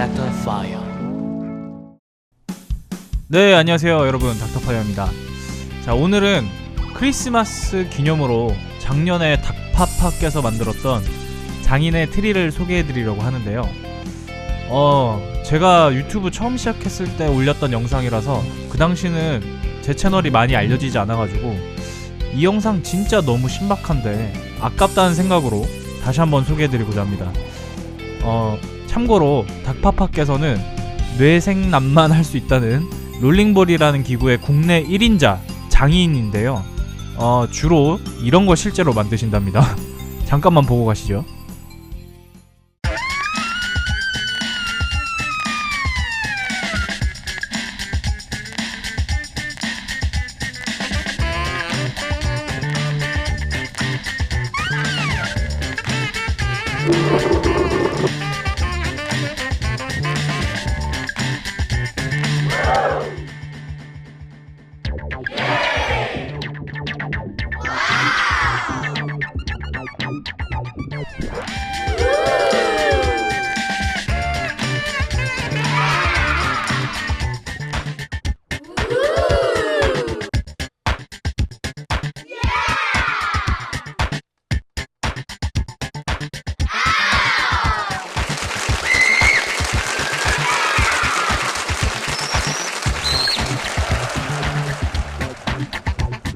Fire. 네, 안녕하세요, 여러분. 닥터파이어입니다. 자, 오늘은 크리스마스 기념으로 작년에 닥파파께서 만들었던 장인의 트리를 소개해드리려고 하는데요. 어, 제가 유튜브 처음 시작했을 때 올렸던 영상이라서 그 당시는 제 채널이 많이 알려지지 않아가지고 이 영상 진짜 너무 신박한데 아깝다는 생각으로 다시 한번 소개해드리고자 합니다. 어, 참고로 닥파파께서는 뇌생남만 할 수 있다는 롤링볼이라는 기구의 국내 1인자 장인인데요. 어, 주로 이런 걸 실제로 만드신답니다. 잠깐만 보고 가시죠.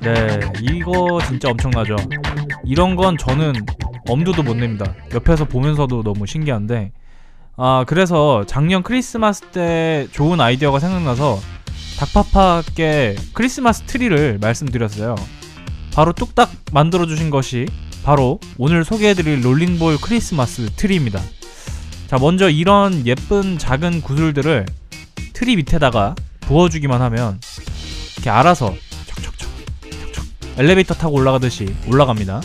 네, 이거 진짜 엄청나죠. 이런 건 저는 엄두도 못 냅니다. 옆에서 보면서도 너무 신기한데. 아, 그래서 작년 크리스마스 때 좋은 아이디어가 생각나서 닥파파께 크리스마스 트리를 말씀드렸어요. 바로 뚝딱 만들어주신 것이 바로 오늘 소개해드릴 롤링볼 크리스마스 트리입니다. 자, 먼저 이런 예쁜 작은 구슬들을 트리 밑에다가 부어주기만 하면 이렇게 알아서 엘리베이터 타고 올라가듯이 올라갑니다.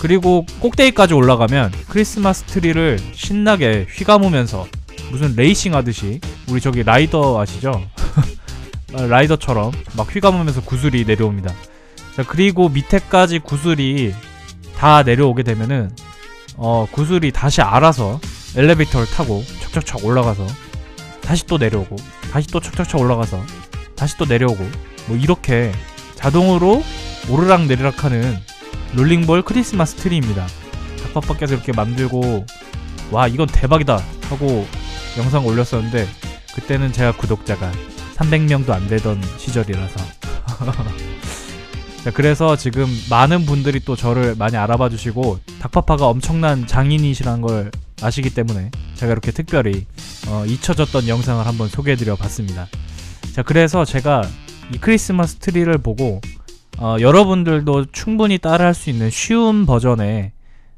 그리고 꼭대기까지 올라가면 크리스마스 트리를 신나게 휘감으면서 무슨 레이싱 하듯이 우리 저기 라이더 아시죠? 라이더처럼 막 휘감으면서 구슬이 내려옵니다. 자, 그리고 밑에까지 구슬이 다 내려오게 되면은 어, 구슬이 다시 알아서 엘리베이터를 타고 척척척 올라가서 다시 또 내려오고 다시 또 척척척 올라가서 다시 또 내려오고 뭐 이렇게 자동으로 오르락 내리락 하는 롤링볼 크리스마스 트리입니다. 닭밥밖에서 이렇게 만들고 와 이건 대박이다 하고 영상 올렸었는데 그때는 제가 구독자가 300명도 안 되던 시절이라서 자, 그래서 지금 많은 분들이 또 저를 많이 알아봐 주시고 닭파파가 엄청난 장인이시라는 걸 아시기 때문에 제가 이렇게 특별히 어, 잊혀졌던 영상을 한번 소개해드려 봤습니다. 자, 그래서 제가 이 크리스마스 트리를 보고 어, 여러분들도 충분히 따라할 수 있는 쉬운 버전의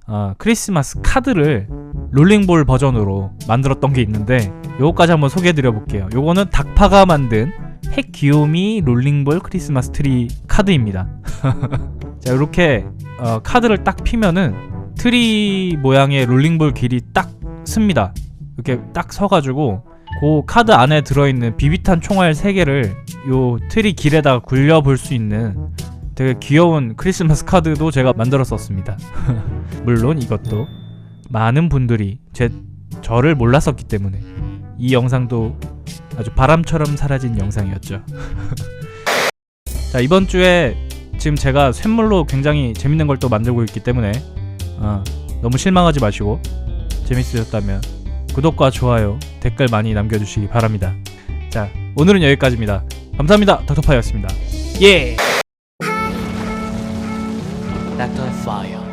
어, 크리스마스 카드를 롤링볼 버전으로 만들었던 게 있는데 요거까지 한번 소개해드려 볼게요. 요거는 닥파가 만든 핵 귀요미 롤링볼 크리스마스 트리 카드입니다. 자 이렇게 어, 카드를 딱 피면은 트리 모양의 롤링볼 길이 딱 씁니다. 이렇게 딱 서가지고 그 카드 안에 들어있는 비비탄 총알 3개를 요 트리 길에다가 굴려볼 수 있는 되게 귀여운 크리스마스 카드도 제가 만들었었습니다. 물론 이것도 많은 분들이 제 저를 몰랐었기 때문에 이 영상도 아주 바람처럼 사라진 영상이었죠. 자 이번 주에 지금 제가 샘물로 굉장히 재밌는 걸 또 만들고 있기 때문에 어, 너무 실망하지 마시고 재밌으셨다면 구독과 좋아요 댓글 많이 남겨주시기 바랍니다. 자 오늘은 여기까지입니다. 감사합니다. 닥터파이였습니다. 예. that I fire.